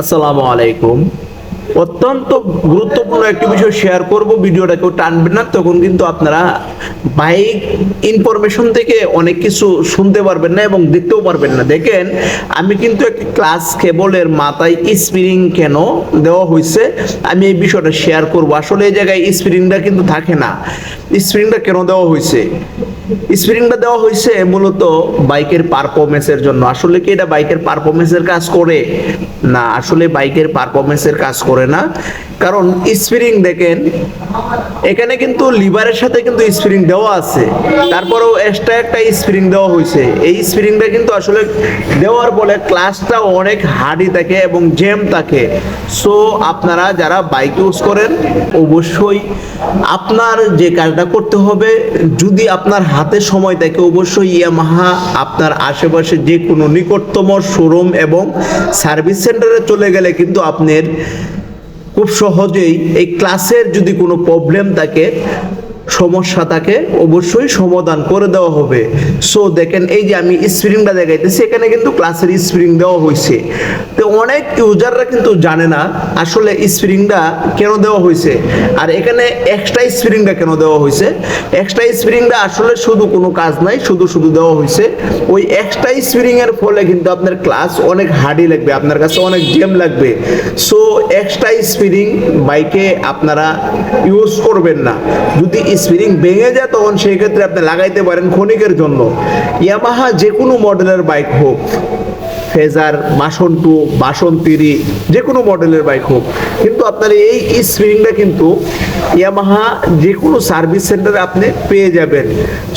আসসালামু আলাইকুম। অত্যন্ত গুরুত্বপূর্ণ একটি বিষয় শেয়ার করব, ভিডিওটা কেউ টানবেন না, তখন কিন্তু আপনারা বাইক ইনফরমেশন থেকে অনেক কিছু শুনতে পারবেন না এবং দেখতেও পারবেন না। দেখেন, আমি কিন্তু একটি ক্লাস কেবলের মাথায় স্প্রিং কেন দেওয়া হয়েছে আমি এই বিষয়টা শেয়ার করব। আসলে এই জায়গায় স্প্রিংটা কিন্তু থাকে না। স্প্রিংটা কেন দেওয়া হয়েছে স্প্রিংটা দেওয়া হয়েছে মূলত বাইকের পারফরমেন্সের জন্য। আসলে কি এটা বাইকের পারফরমেন্সের কাজ করে? না, আসলে বাইকের পারফরমেন্সের কাজ করে না। কারণ স্প্রিং দেখেন, এখানে কিন্তু লিভারের সাথে কিন্তু স্প্রিং দেওয়া আছে। তারপরেও এক্সট্রা একটা স্প্রিং দেওয়া হয়েছে। এই স্প্রিংটা কিন্তু আসলে দেওয়ার ফলে ক্লাসটা অনেক হার্ডি থাকে এবং জ্যাম থাকে। সো আপনারা যারা বাইক ইউজ করেন, অবশ্যই আপনার যে কাজটা করতে হবে, যদি আপনার হাতে সময় থাকে, অবশ্যই ইয়ামাহা আপনার আশেপাশে যে কোনো নিকটতম শোরুম এবং সার্ভিস সেন্টারে চলে গেলে কিন্তু আপনার খুব সহজেই এই ক্লাসের যদি কোনো প্রবলেম থাকে সমস্যা থাকে, অবশ্যই সমাধান করে দেওয়া হবে। সো দেখেন, এই যে আমি স্প্রিংটা দেখাইতেছি, এখানে কিন্তু ক্লাসের স্প্রিং দেওয়া হয়েছে তো অনেক ইউজাররা কিন্তু জানে না আসলে স্প্রিংটা কেন দেওয়া হয়েছে আর এখানে এক্সট্রা স্প্রিংটা কেন দেওয়া হয়েছে এক্সট্রা স্প্রিংটা আসলে শুধু কোনো কাজ নাই, শুধু শুধু দেওয়া হয়েছে ওই এক্সট্রা স্প্রিং এর ফলে কিন্তু আপনার ক্লাস অনেক হার্ডি লাগবে, আপনার কাছে অনেক গেম লাগবে। সো এক্সট্রা স্প্রিং বাইকে আপনারা ইউজ করবেন না। যদি স্প্রিং ভেঙে যায়, তখন সেই ক্ষেত্রে আপনি লাগাইতে পারেন ক্ষণিকের জন্য। ইয়ামাহা যে কোনো মডেলের বাইক হোক, ফেজার বাসন টু বাসন তিরি যে কোনো মডেলের বাইক হোক। কিন্তু আপনার এই স্প্রিংটা কিন্তু ইয়ামাহা যে কোনো সার্ভিস সেন্টারে আপনি পেয়ে যাবেন।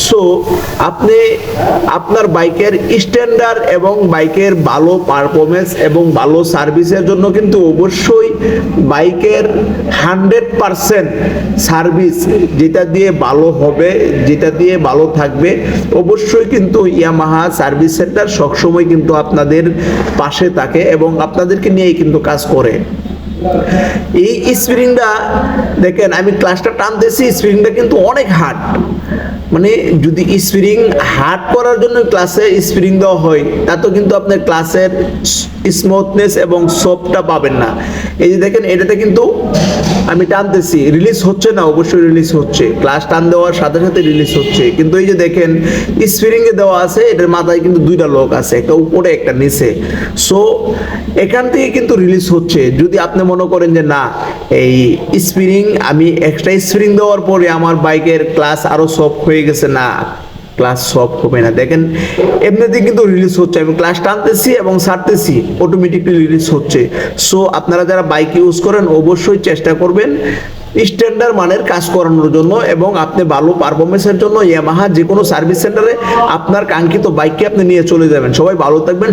সো আপনি আপনার বাইকের স্ট্যান্ডার্ড এবং বাইকের ভালো পারফরমেন্স এবং ভালো সার্ভিসের জন্য কিন্তু অবশ্যই বাইকের হান্ড্রেড পারসেন্ট সার্ভিস যেটা দিয়ে ভালো হবে, যেটা দিয়ে ভালো থাকবে, অবশ্যই কিন্তু ইয়ামাহা সার্ভিস সেন্টার সবসময় কিন্তু আপনাদের পাশে থাকে এবং আপনাদেরকে নিয়েই কিন্তু কাজ করে। এই স্প্রিংটা দেখেন, আমি ক্লাসটা টানতেছি স্প্রিংটা কিন্তু অনেক হার্ড মানে যদি স্প্রিং হার্ড করার জন্য ক্লাসে স্প্রিং দেওয়া হয় তা তো কিন্তু আপনার ক্লাসের স্মুথনেস এবং সফটটা পাবেন না। এই যে দেখেন, এটাতে কিন্তু আমি টানতেছি রিলিজ হচ্ছে না, অবশ্যই রিলিজ হচ্ছে। ক্লাস টান দেওয়ার সাথে সাথে রিলিজ হচ্ছে। কিন্তু এই যে দেখেন স্প্রিং এ দেওয়া আছে, এটার মাথায় কিন্তু দুইটা লোক আছে, একটা উপরে, একটা নিচে। সো এখান থেকে কিন্তু রিলিজ হচ্ছে। যদি আপনি মনে করেন যে না, এই স্প্রিং আমি এক্সট্রা স্প্রিং দেওয়ার পরে আমার বাইকের ক্লাস আরও সফট হয়ে গেছে, না। ক্লাস সব হবে না। দেখেন এমনিতে কিন্তু রিলিজ হচ্ছে। আমি ক্লাস টানতেছি এবং ছাড়তেছি অটোমেটিকলি রিলিজ হচ্ছে। সো আপনারা যারা বাইক ইউজ করেন, অবশ্যই চেষ্টা করবেন স্ট্যান্ডার্ড মানের কাজ করানোর জন্য এবং আপনি ভালো পারফরমেন্সের জন্য ইয়ামাহা যে কোনো সার্ভিস সেন্টারে আপনার কাঙ্ক্ষিত বাইককে আপনি নিয়ে চলে যাবেন। সবাই ভালো থাকবেন